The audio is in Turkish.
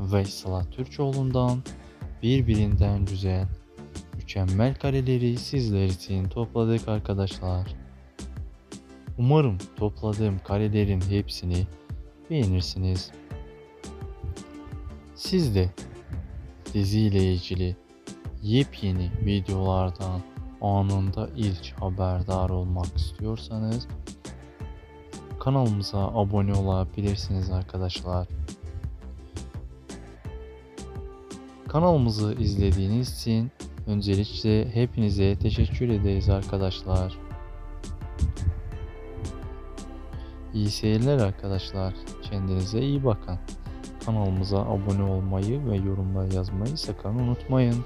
ve Sıla Türkoğlu'ndan birbirinden güzel, mükemmel kareleri sizler için topladık arkadaşlar. Umarım topladığım karelerin hepsini beğenirsiniz. Siz de diziyle ilgili yepyeni videolardan anında ilk haberdar olmak istiyorsanız kanalımıza abone olabilirsiniz arkadaşlar. Kanalımızı izlediğiniz için öncelikle hepinize teşekkür ederiz arkadaşlar. İyi seyirler arkadaşlar. Kendinize iyi bakın. Kanalımıza abone olmayı ve yorumlar yazmayı sakın unutmayın.